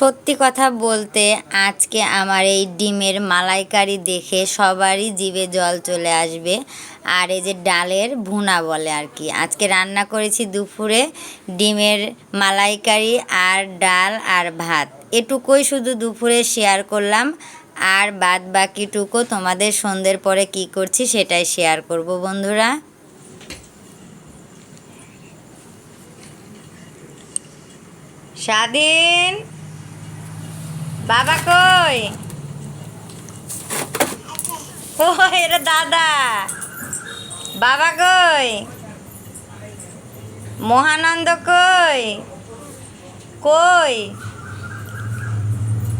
সত্যি কথা বলতে আজকে আমার এই ডিমের মালাইকারি দেখে সবারই জিভে জল চলে আসবে। আর এই যে ডালের ভুনা বলে আর কি। আজকে রান্না করেছি দুপুরে ডিমের মালাইকারি আর ডাল আর ভাত। এটুকুই শুধু দুপুরে শেয়ার করলাম। আর বাদ বাকিটুকু তোমাদের সন্ধ্যের পরে কি করছি সেটাই শেয়ার করব বন্ধুরা। স্বাধীন! বাবা কই? ও এটা দাদা? বাবা কই? মহানন্দ কই? কই?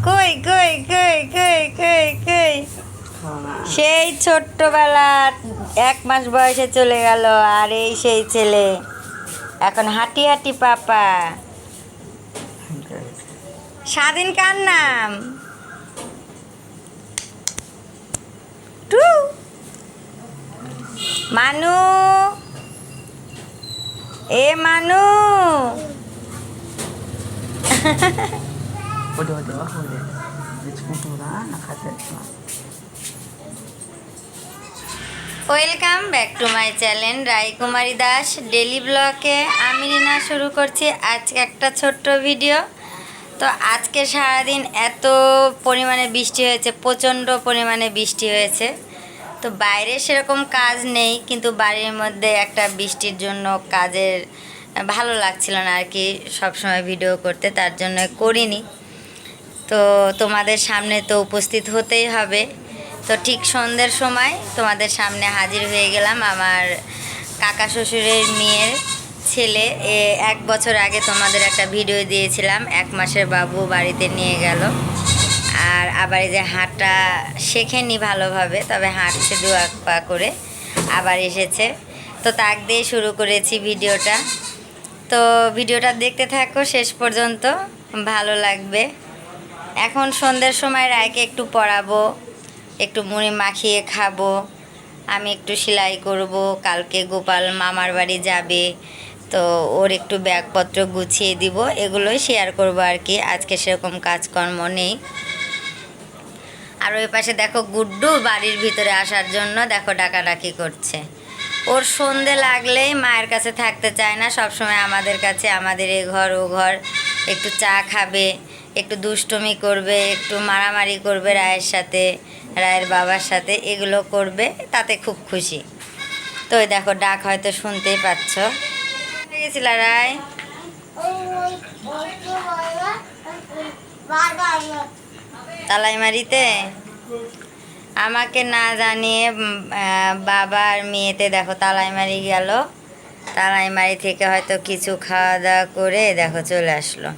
কই কই কই কই কই কই? সেই ছোট্টবেলা এক মাস বয়সে চলে গেল আর এই সেই ছেলে। এখন হাঁটি হাঁটি পাপা। স্বাধীন কার নাম? টু। মানু। এ মানু. Welcome back to my channel Raikumari Das daily ব্লকে আমি রিনা শুরু করছি। আজকে একটা ছোট্ট ভিডিও তো আজকে সারাদিন এত পরিমাণে বৃষ্টি হয়েছে, প্রচণ্ড পরিমাণে বৃষ্টি হয়েছে। তো বাইরে সেরকম কাজ নেই, কিন্তু বাড়ির মধ্যে একটা বৃষ্টির জন্য কাজের ভালো লাগছিল না আর কি, সবসময় ভিডিও করতে, তার জন্য করিনি। তো তোমাদের সামনে তো উপস্থিত হতেই হবে। তো ঠিক সন্ধ্যের সময় তোমাদের সামনে হাজির হয়ে গেলাম আমার কাকা শ্বশুরের মেয়ের ছেলে এক বছর আগে তোমাদের একটা ভিডিও দিয়েছিলাম, এক মাসের বাবু বাড়িতে নিয়ে গেল। আর আবার এই যে হাঁটা শেখেনি ভালোভাবে, তবে হাঁটছে দু এক পা করে, আবার এসেছে। তো তাক দিয়ে শুরু করেছি ভিডিওটা তো ভিডিওটা দেখতে থাকো, শেষ পর্যন্ত, ভালো লাগবে। এখন সন্ধ্যের সময় রায়কে একটু পড়াবো, একটু মুড়ি মাখিয়ে খাব, আমি একটু সেলাই করব, কালকে গোপাল মামার বাড়ি যাবে তো ওর একটু ব্যাগপত্র গুছিয়ে দিব, এগুলোই শেয়ার করব আর কি। আজকে সেরকম কাজকর্ম নেই। আর ওই পাশে দেখো গুড্ডু বাড়ির ভিতরে আসার জন্য দেখো ডাকাডাকি করছে। ওর সন্ধে লাগলেই মায়ের কাছে থাকতে চায় না, সবসময় আমাদের কাছে, আমাদের এ ঘর, ও ঘর। একটু চা খাবে, একটু দুষ্টুমি করবে, একটু মারামারি করবে রায়ের সাথে, রায়ের বাবার সাথে, এগুলো করবে, তাতে খুব খুশি। তো দেখো ডাক হয়তো শুনতেই পাচ্ছ। গেছিল রায় তালাইমারিতে? আমাকে না জানিয়ে উম, আহ, বাবা আর মেয়েতে দেখো তালাইমারি গেল। তালাইমারি থেকে হয়তো কিছু খাওয়া দাওয়া করে দেখো চলে আসলো।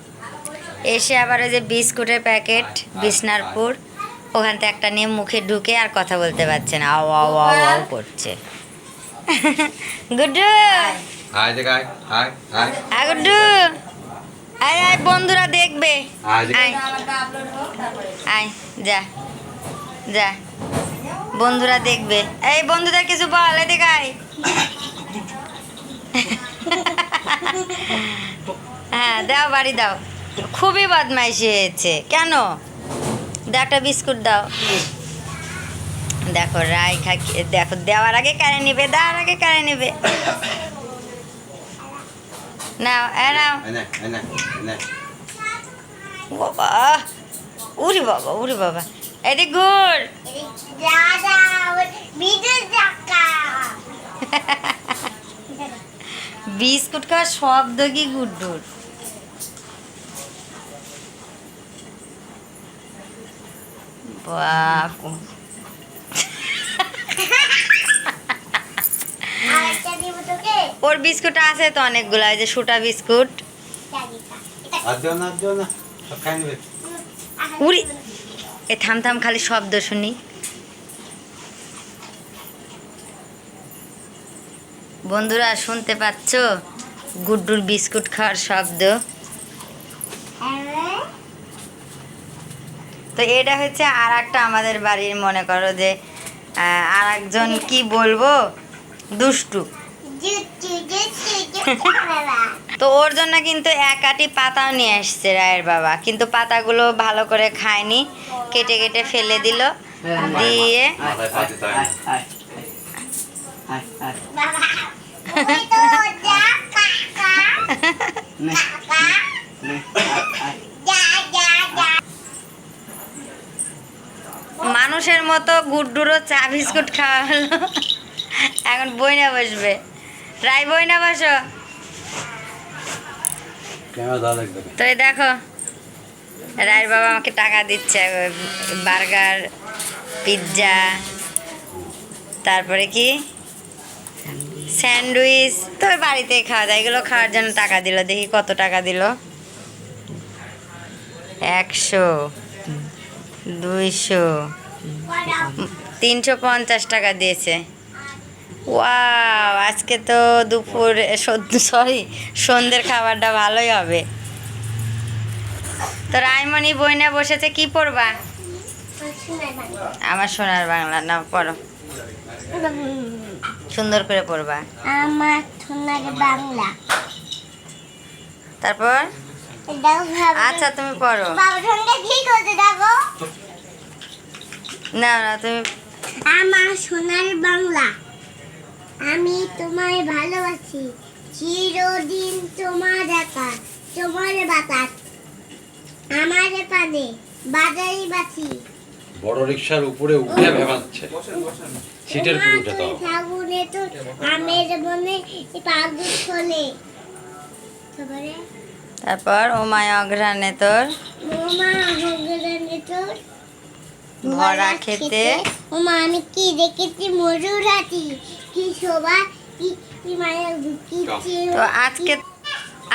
এসে আবার ওই যে বিস্কুটের প্যাকেট বিসনারপুর ওখান থেকে একটা নিয়ে মুখে ঢুকে আর কথা বলতে পারছে না। আও আও আও করছে। গুড্ডু! আয় দেখ আয় আয় আয় আয় গুড্ডু আয় আয় বন্ধুরা দেখবে। আয়। আয় যা। যা। বন্ধুরা দেখবে। এই বন্ধুদের কিছু বল এদিকে আয়। হ্যাঁ দাও বাড়ি দাও। খুবই বদমাইশি হয়েছে। কেন? একটা বিস্কুট দাও। দেখো রায় খাকি দেখো দেওয়ার আগে কারে নেবে দেওয়ার আগে কারে নেবে? নাও এ নাও বাবা উরি বাবা উরি বাবা এদিক ঘুর বিস্কুট খাওয়ার শব্দ কি গুড্ডুর বাপ ওর বিস্কুট আছে তো অনেকগুলো এই যে সুটা বিস্কুট। উড়ি। এ থাম থাম খালি শব্দ শুনি। বন্ধুরা শুনতে পাচ্ছ? গুড্ডুর বিস্কুট খাওয়ার শব্দ। তো এটা হচ্ছে আর একটা আমাদের বাড়ির মনে করো যে আর একজন কি বলব? দুষ্টু। তো ওর জন্য কিন্তু এক আটি পাতাও নিয়ে আসছে রায়ের বাবা কিন্তু পাতাগুলো ভালো করে খায়নি কেটে কেটে ফেলে দিল দিয়ে না। নে, নে। মানুষের মতো গুড্ডুরও চা বিস্কুট খাওয়া হলো এখন বইনা বসবে রায় বসো। ক্যামেরা দাও দেখবে তো এই দেখো রায়ের বাবা আমাকে টাকা দিচ্ছে বার্গার পিৎজা তারপরে কি? স্যান্ডউইচ তো বাড়িতে খাওয়া যায় এগুলো খাওয়ার জন্য টাকা দিল দেখি কত টাকা দিল। একশো দুইশো তিনশো পঞ্চাশ টাকা দিয়েছে। ওয়াও আজকে তো দুপুর সরি সন্ধ্যের খাবারটা ভালোই হবে। তো রায়মণি বইনে বসেছে কি পড়বা? আমার সোনার বাংলা না পড়ো। সুন্দর করে পড়বা। আমার সোনার বাংলা। তারপর? আচ্ছা তুমি পড়ো। না না তুমি আমার সোনার বাংলা। আমি তোমায় ভালোবাসি চিরদিন তোমার একা তোমার বাতাস। আমার পানে বাজারি বাছি বড় রিক্সার উপরে উঠে ভেবাচ্ছে সিটের উপরে উঠে তো ফাগুনে তো আমের মনে পাগল চলে। তারপরে? তারপর ও মায়া অঘ্রাণে তোর ওমা হগরানে তোর ভরা খেতে। ওমা আমি কি দেখেছি? মজুর হাতি। তো আজকে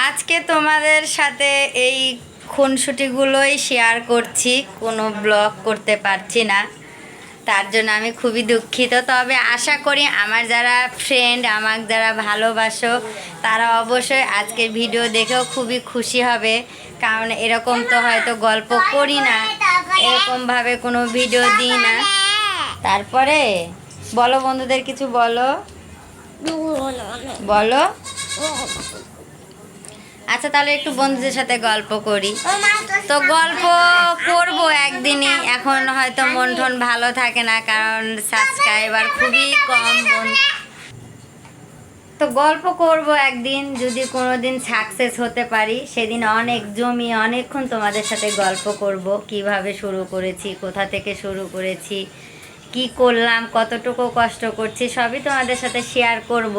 আজকে তোমাদের সাথে এই খুনসুটিগুলোই শেয়ার করছি। কোনো ব্লগ করতে পারছি না। তার জন্য আমি খুবই দুঃখিত। তবে আশা করি আমার যারা ফ্রেন্ড আমার যারা ভালোবাসো তারা অবশ্যই আজকের ভিডিও দেখেও খুবই খুশি হবে। কারণ এরকম তো হয়তো গল্প করি না। এরকমভাবে কোনো ভিডিও দিই না। তারপরে বলো বন্ধুদের কিছু বলো। বলো। আচ্ছা তাহলে একটু বন্ধুদের সাথে গল্প করি। তো গল্প করব একদিনই। এখন হয়তো মন টন ভালো থাকে না, কারণ সাবস্ক্রাইবার খুবই কম বন তো গল্প করব একদিন, যদি কোনো দিন সাকসেস হতে পারি, সেদিন অনেক জমি অনেকক্ষণ তোমাদের সাথে গল্প করব। কীভাবে শুরু করেছি, কোথা থেকে শুরু করেছি কি করলাম, কতটুকু কষ্ট করছি, সবই তোমাদের সাথে শেয়ার করব।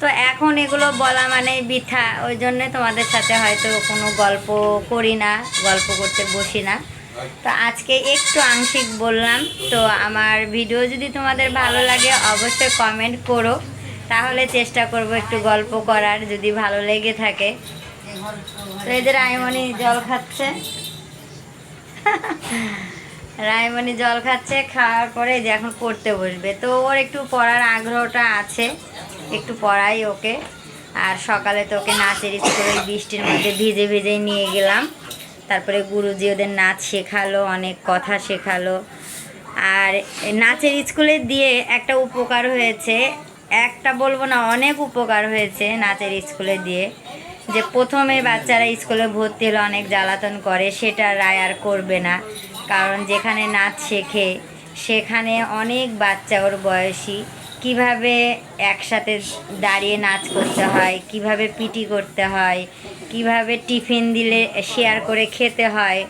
তো এখন এগুলো বলা মানে বৃথা, ওই জন্যে তোমাদের সাথে হয়তো কোনো গল্প করি না, গল্প করতে বসি না। তো আজকে একটু আংশিক বললাম, তো আমার ভিডিও যদি তোমাদের ভালো লাগে অবশ্যই কমেন্ট করো, তাহলে চেষ্টা করব একটু গল্প করার, যদি ভালো লেগে থাকে। তো এদের আইমনি জল খাচ্ছে। রায়মণি জল খাচ্ছে, খাওয়ার পরে যে এখন পড়তে বসবে। তো ওর একটু পড়ার আগ্রহটা আছে, একটু পড়াই ওকে। আর সকালে তো ওকে নাচের স্কুলে বৃষ্টির মধ্যে ভিজে ভিজে নিয়ে গেলাম। তারপরে গুরুজি ওদের নাচ শেখালো, অনেক কথা শেখালো। আর নাচের স্কুলে দিয়ে একটা উপকার হয়েছে, একটা বলব না, অনেক উপকার হয়েছে নাচের স্কুলে দিয়ে। যে প্রথমে বাচ্চারা স্কুলে ভর্তি হলে অনেক জ্বালাতন করে, সেটা রায় আর করবে না। কারণ যেখানে নাচ শেখে, সেখানে অনেক বাচ্চা ওর বয়সী। কীভাবে একসাথে দাঁড়িয়ে নাচ করতে হয়, কীভাবে পিটি করতে হয়, কীভাবে টিফিন দিলে, শেয়ার করে খেতে হয়